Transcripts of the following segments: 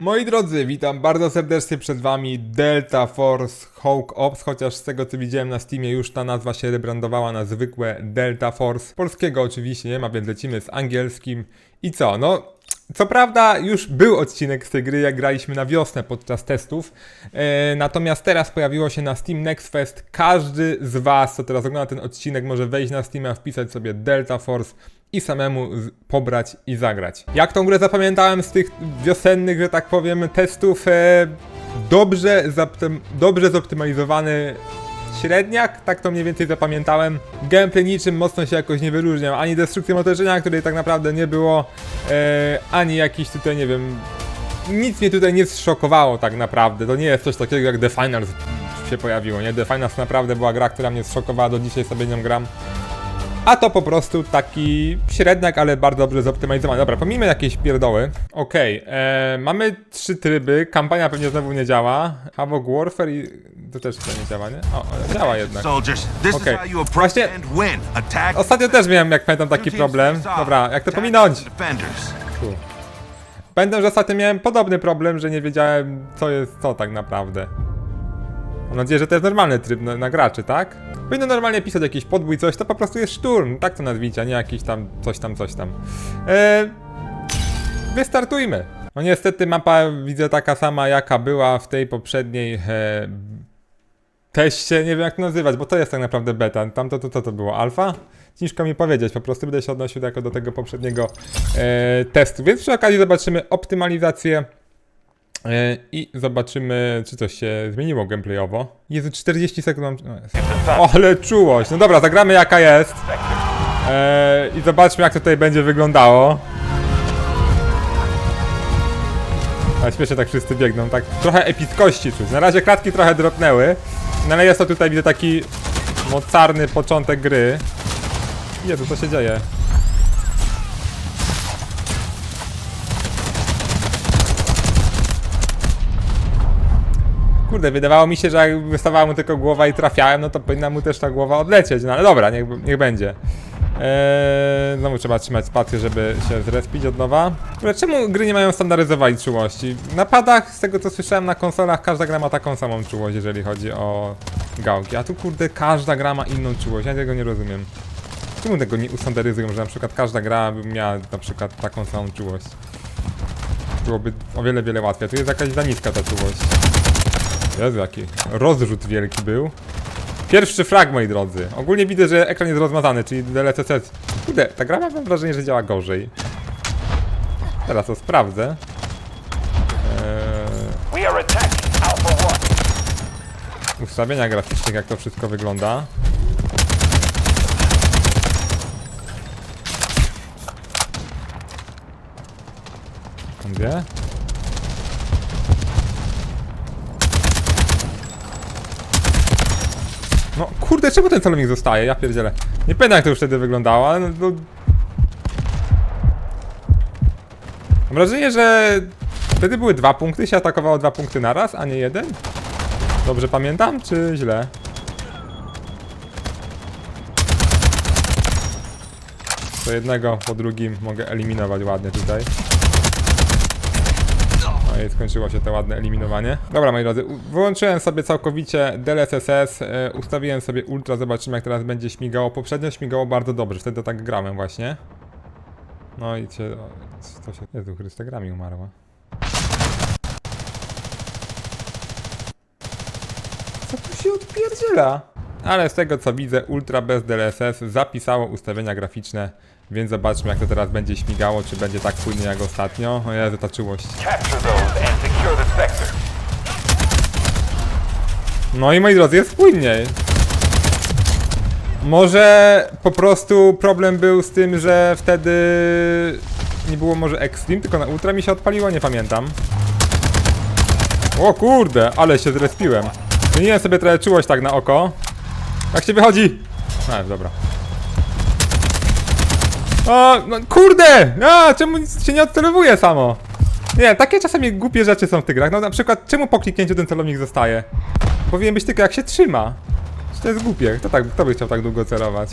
Moi drodzy, witam bardzo serdecznie przed wami Delta Force Hawk Ops, chociaż z tego co widziałem na Steamie już ta nazwa się rebrandowała na zwykłe Delta Force. Polskiego oczywiście nie ma, więc lecimy z angielskim. I co, no... Co prawda już był odcinek z tej gry, jak graliśmy na wiosnę podczas testów, e, natomiast teraz pojawiło się na Steam Next Fest. Każdy z was, co teraz ogląda ten odcinek, może wejść na Steama, wpisać sobie Delta Force i samemu pobrać i zagrać. Jak tą grę zapamiętałem z tych wiosennych, że tak powiem, testów, e, dobrze, dobrze zoptymalizowany średniak, tak to mniej więcej zapamiętałem. Gameplay niczym mocno się jakoś nie wyróżniał, ani destrukcją otoczenia, której tak naprawdę nie było, e, ani jakiś tutaj, nie wiem, nic mnie tutaj nie zszokowało tak naprawdę. To nie jest coś takiego jak The Finals się pojawiło, nie? The Finals naprawdę była gra, która mnie zszokowała, do dzisiaj sobie nią gram. A to po prostu taki średniak, ale bardzo dobrze zoptymalizowany. Dobra, pomijmy jakieś pierdoły. Okej, e, mamy trzy tryby. Kampania pewnie znowu nie działa. Havoc Warfare i... To też chyba nie działa, nie? O, działa jednak. This Okay. Właśnie-. Ostatnio też miałem, jak pamiętam, taki problem. Dobra, jak to pominąć? Tu. Pamiętam, że ostatnio miałem podobny problem, że nie wiedziałem, co jest co tak naprawdę. Mam nadzieję, że to jest normalny tryb na, na graczy, tak? Powinno normalnie pisać jakiś podbój, coś, to po prostu jest szturm, tak to nazwijcie, a nie jakiś tam, coś tam, coś tam. Eee, wystartujmy. No niestety mapa widzę taka sama, jaka była w tej poprzedniej e, teście, nie wiem jak to nazywać, bo to jest tak naprawdę beta. Tamto to, to, to było alfa? Ciężko mi powiedzieć, po prostu będę się odnosił jako do tego poprzedniego e, testu. Więc przy okazji zobaczymy optymalizację i zobaczymy, czy coś się zmieniło gameplayowo. Jezu, 40 sekund. No jest. Ale czułość. No dobra, zagramy jaka jest. E, I zobaczmy jak to tutaj będzie wyglądało. Ale śmiesznie tak wszyscy biegną, tak trochę epickości czuć. Na razie klatki trochę dropnęły, no ale jest to tutaj widzę taki mocarny początek gry. Jezu, co się dzieje? Kurde, wydawało mi się, że jak wystawała mu tylko głowa i trafiałem, no to powinna mu też ta głowa odlecieć, no ale dobra, niech, niech będzie. Eee, znowu trzeba trzymać spację, żeby się zrespić od nowa. Ale czemu gry nie mają standaryzowanej czułości? Na padach, z tego co słyszałem na konsolach, każda gra ma taką samą czułość, jeżeli chodzi o gałki. A tu kurde, każda gra ma inną czułość, ja tego nie rozumiem. Czemu tego nie ustandaryzują, że na przykład każda gra miała na przykład taką samą czułość? Byłoby o wiele, wiele łatwiej. Tu jest jakaś za niska ta czułość. Jezu, jaki rozrzut wielki był. Pierwszy frag, moi drodzy. Ogólnie widzę, że ekran jest rozmazany, czyli DLSS. Kurde, ta gra mam wrażenie, że działa gorzej. Teraz to sprawdzę. Eee, ustawienia graficznych, jak to wszystko wygląda. Gdzie? No kurde, czemu ten celownik zostaje? Ja pierdzielę. Nie pamiętam jak to już wtedy wyglądało, ale no... Mam wrażenie, że wtedy były dwa punkty, się atakowało dwa punkty naraz, a nie jeden? Dobrze pamiętam, czy źle? To jednego po drugim mogę eliminować ładnie tutaj. I skończyło się to ładne eliminowanie. Dobra moi drodzy, wyłączyłem sobie całkowicie DLSS, e, ustawiłem sobie ultra, zobaczymy jak teraz będzie śmigało. Poprzednio śmigało bardzo dobrze, wtedy tak grałem właśnie. No i cię... To się... Jezu Chryste, gra mi umarła. Co tu się odpierdziela? Ale z tego co widzę, Ultra bez DLSS zapisało ustawienia graficzne, więc zobaczmy jak to teraz będzie śmigało, czy będzie tak płynnie jak ostatnio. O Jezu, ta czułość. No i moi drodzy, jest płynniej. Może po prostu problem był z tym, że wtedy nie było może Extreme, tylko na Ultra mi się odpaliło, nie pamiętam. O kurde, ale się zrespiłem. Zmieniłem sobie trochę czułość tak na oko. Jak się wychodzi? A, dobra. O, no kurde! A, czemu nic się nie odcelowuje samo? Nie, takie czasami głupie rzeczy są w tych grach. No na przykład, czemu po kliknięciu ten celownik zostaje? Powinien być tylko jak się trzyma. To jest głupie? Kto, tak, kto by chciał tak długo celować?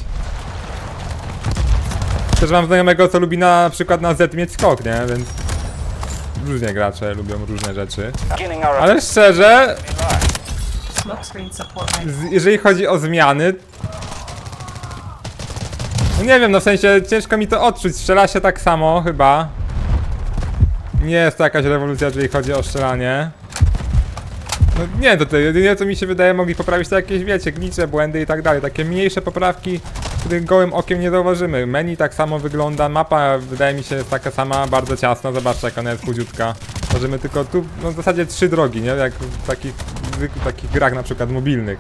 Też mam znajomego, co lubi na przykład na Z mieć skok, nie? Więc różnie gracze lubią różne rzeczy. Ale szczerze, z, jeżeli chodzi o zmiany. No nie wiem, no w sensie ciężko mi to odczuć. Strzela się tak samo chyba. Nie jest to jakaś rewolucja, jeżeli chodzi o strzelanie. No nie, to, to jedynie co mi się wydaje, mogli poprawić to jakieś, wiecie, glicze, błędy i tak dalej. Takie mniejsze poprawki, których gołym okiem nie zauważymy. Menu tak samo wygląda, mapa wydaje mi się jest taka sama, bardzo ciasna. Zobaczcie, jak ona jest chudziutka. Możemy tylko tu, no w zasadzie trzy drogi, nie? Jak w takich, zwykłych takich grach na przykład mobilnych.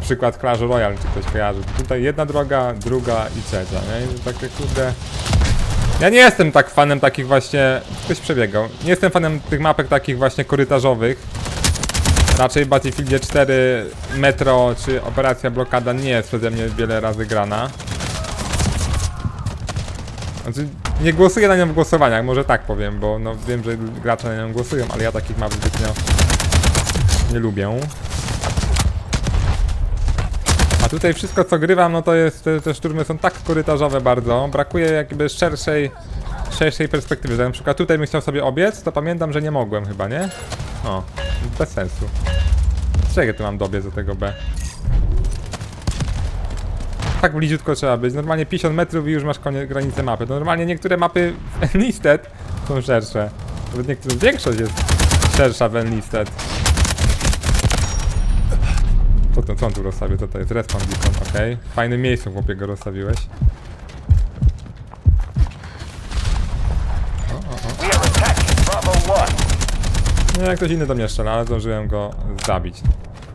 Przykład Clash Royale, czy ktoś kojarzy. Tutaj jedna droga, druga i trzecia, nie? I takie kurde... Ja nie jestem tak fanem takich właśnie... Ktoś przebiegał. Nie jestem fanem tych mapek takich właśnie korytarzowych. Raczej Battlefieldzie 4 Metro czy Operacja Blokada nie jest przeze mnie wiele razy grana. Znaczy, nie głosuję na nią w głosowaniach, może tak powiem, bo no wiem, że gracze na nią głosują, ale ja takich map zbytnio nie lubię. Tutaj wszystko co grywam, no to jest, te, te szturmy są tak korytarzowe bardzo, brakuje jakby szerszej, szerszej perspektywy, że na przykład tutaj bym chciał sobie obiec, to pamiętam, że nie mogłem chyba, nie? O, bez sensu. Czego tu mam dobiec do tego B? Tak bliziutko trzeba być, normalnie 50 metrów i już masz koniec, granicę mapy. To normalnie niektóre mapy w Enlisted są szersze. Nawet niektóre, większość jest szersza w Enlisted. To, co on tu rozstawił? Co to jest? Respawn beacon, okej. W fajnym miejscu chłopie go rozstawiłeś. We are attacking Bravo 1. Nie, jak ktoś inny do mnie strzela, ale zdążyłem go zabić.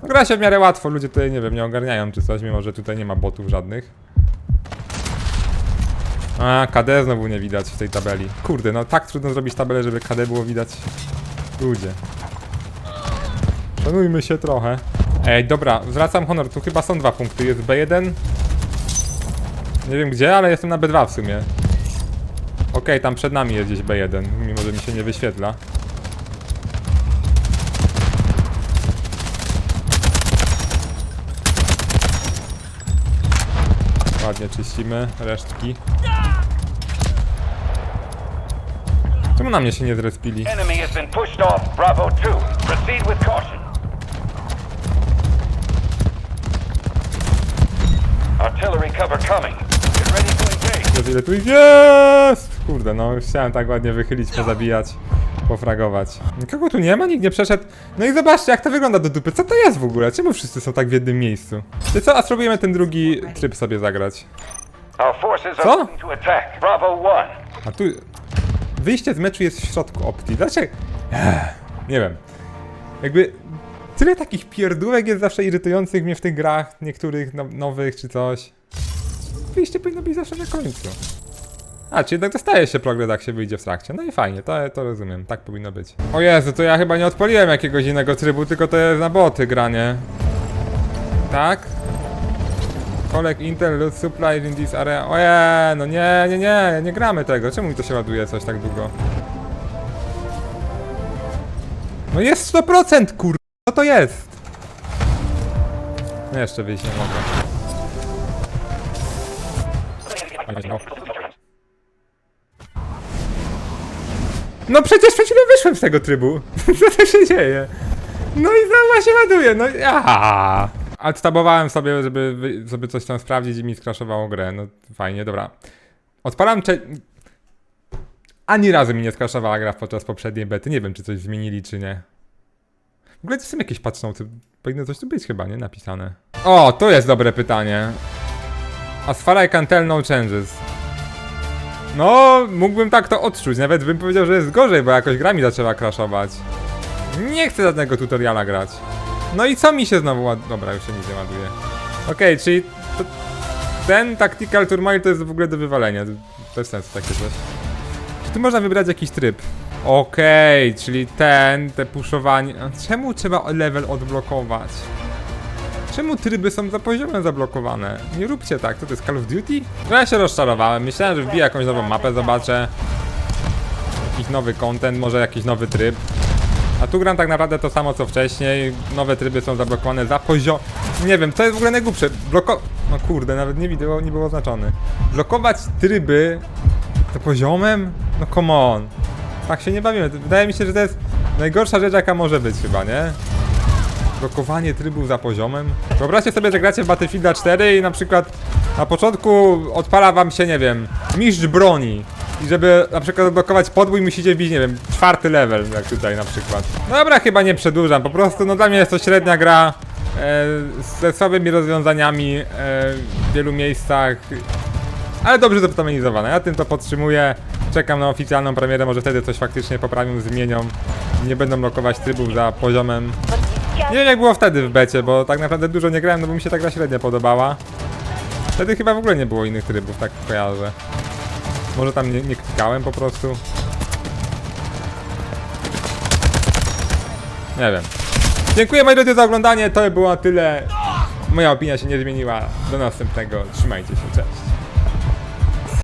No, gra się w miarę łatwo, ludzie tutaj, nie wiem, nie ogarniają czy coś, mimo że tutaj nie ma botów żadnych. A, KD znowu nie widać w tej tabeli. Kurde, no tak trudno zrobić tabelę, żeby KD było widać. Ludzie. Szanujmy się trochę. Ej, dobra, zwracam honor, tu chyba są dwa punkty. Jest B1. Nie wiem gdzie, ale jestem na B2 w sumie. Okej, tam przed nami jest gdzieś B1, mimo że mi się nie wyświetla. Ładnie czyścimy resztki. Czemu na mnie się nie zrespili? Enemy has been pushed off Bravo 2. Proceed with caution. Artillery cover coming. Get ready to engage. Ile tu ich jest! Kurde, no już chciałem tak ładnie wychylić, pozabijać, pofragować. Nikogo tu nie ma, nikt nie przeszedł. No i zobaczcie, jak to wygląda do dupy. Co to jest w ogóle? Czemu wszyscy są tak w jednym miejscu? Czy co? A spróbujemy ten drugi tryb sobie zagrać. Our forces Co? are moving to attack Bravo 1. A tu... Wyjście z meczu jest w środku optii. Dlaczego? Ech, nie wiem. Jakby... Tyle takich pierdółek jest zawsze irytujących mnie w tych grach, niektórych no, nowych czy coś. Wyjście powinno być zawsze na końcu. A, czy jednak dostaje się progres, jak się wyjdzie w trakcie. No i fajnie, to, to rozumiem, tak powinno być. O Jezu, to ja chyba nie odpaliłem jakiegoś innego trybu, tylko to jest na boty granie. Tak? Collect Intel loot supply in this area. Oje, no nie, nie, nie, nie gramy tego. Czemu mi to się ładuje coś tak długo? No jest 100% kur... Co to jest? No jeszcze wyjść nie mogę. No przecież przed chwilą wyszłem z tego trybu. Co to się dzieje? No i znowu się ładuje, no ja. Odstabowałem sobie, żeby, żeby coś tam sprawdzić i mi skraszowało grę. No fajnie, dobra. Odpalam cze... Ani razu mi nie skraszowała gra podczas poprzedniej bety. Nie wiem, czy coś zmienili, czy nie. W ogóle to są jakieś patrznoty. Powinno coś tu być chyba, nie? Napisane. O, to jest dobre pytanie. As far I can tell no changes. No, mógłbym tak to odczuć. Nawet bym powiedział, że jest gorzej, bo jakoś gra mi zaczęła crashować. Nie chcę żadnego tutoriala grać. No i co mi się znowu ład... Dobra, już się nic nie ładuje. Okej, czyli to, ten Tactical Turmoil to jest w ogóle do wywalenia. Bez sensu takie coś. Czy tu można wybrać jakiś tryb? Okej, czyli ten, te puszowanie... Czemu trzeba level odblokować? Czemu tryby są za poziomem zablokowane? Nie róbcie tak, to to jest Call of Duty? No ja się rozczarowałem, myślałem, że wbiję jakąś nową mapę, zobaczę jakiś nowy content, może jakiś nowy tryb. A tu gram tak naprawdę to samo co wcześniej, nowe tryby są zablokowane za poziom... Nie wiem, co jest w ogóle najgłupsze, bloko... No kurde, nawet nie wideo nie był oznaczony. Blokować tryby za poziomem? No come on. Tak się nie bawimy. Wydaje mi się, że to jest najgorsza rzecz, jaka może być chyba, nie? Blokowanie trybów za poziomem. Wyobraźcie sobie, że gracie w Battlefielda 4 i na przykład na początku odpala wam się, nie wiem, mistrz broni. I żeby na przykład odblokować podbój musicie wbić, nie wiem, czwarty level, jak tutaj na przykład. Dobra, chyba nie przedłużam, po prostu no dla mnie jest to średnia gra e, ze słabymi rozwiązaniami e, w wielu miejscach. Ale dobrze zoptymalizowane. Ja tym to podtrzymuję. Czekam na oficjalną premierę, może wtedy coś faktycznie poprawią, zmienią. Nie będą blokować trybów za poziomem. Nie wiem jak było wtedy w becie, bo tak naprawdę dużo nie grałem, no bo mi się ta gra średnio podobała. Wtedy chyba w ogóle nie było innych trybów, tak kojarzę. Może tam nie, nie klikałem po prostu. Nie wiem. Dziękuję moi drodzy za oglądanie, to by było tyle. Moja opinia się nie zmieniła. Do następnego, trzymajcie się, cześć.